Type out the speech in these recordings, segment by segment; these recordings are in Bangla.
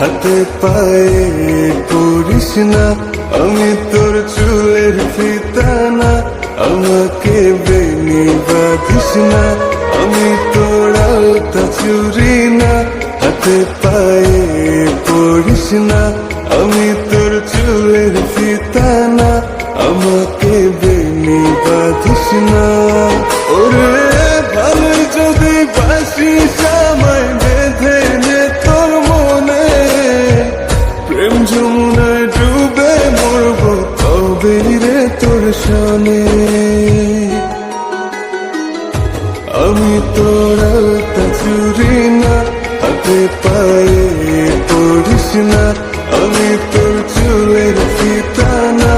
হাতে পায়ে পড়িস না আমি তোর চুলের ফিতানা, আমাকে বেনি বাঁধিস না আমি তোর আলতা চুরি না হাতে পায়ে পড়িস না আমি তোর চুলের ফিতানা, আমাকে বেনি বাঁধিস না তোর চুরি না হাতে পায়ে পড়িস না আমি তোর চুলের ফিতানা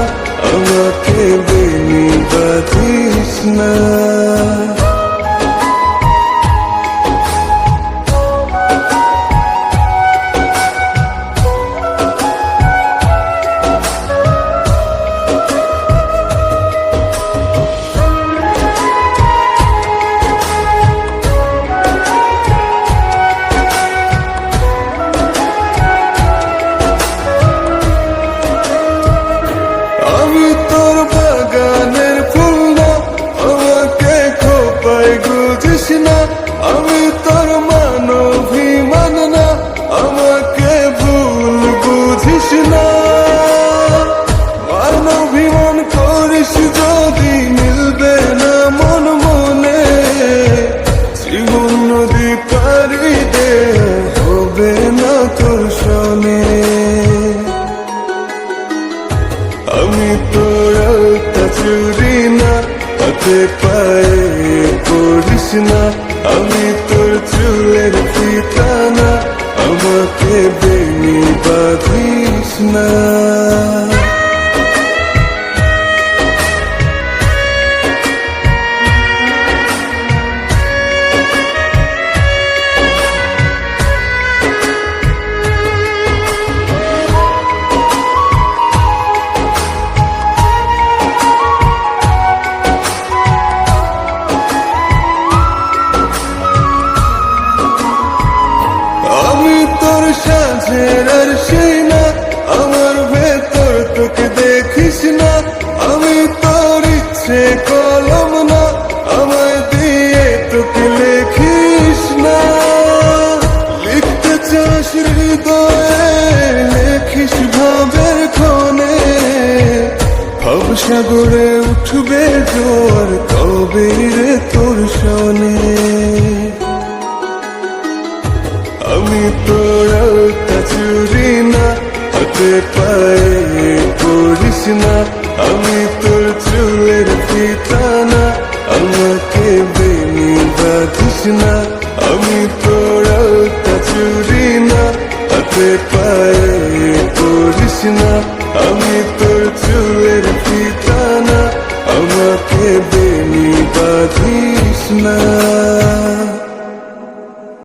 আমাকে বেনি বাঁধিস না হাতে পায়ে করিস না আমি তোর চুলের ফিতানা আমাকে বেনি বাঁধিস না সাঝের আর সেই না, আমার ভেতর তোকে দেখিস না। আমি তোর ইচ্ছে কলম না, আমায় দিয়ে তোকে লেখিস না। লিখতে চাস হৃদয়ে, লেখিস ভাবের ক্ষণে ভব সাগরে উঠবে জোর কবে রে তোর শোনে। আমি তোর আলতা চুরি না, হাতে পায়ে পড়িস না। আমি তোর চুলের ফিতানা, আমাকে বেনি বাঁধিস না। আমি তোর আলতা চুরি না, হাতে পায়ে পড়িস না। আমি তোর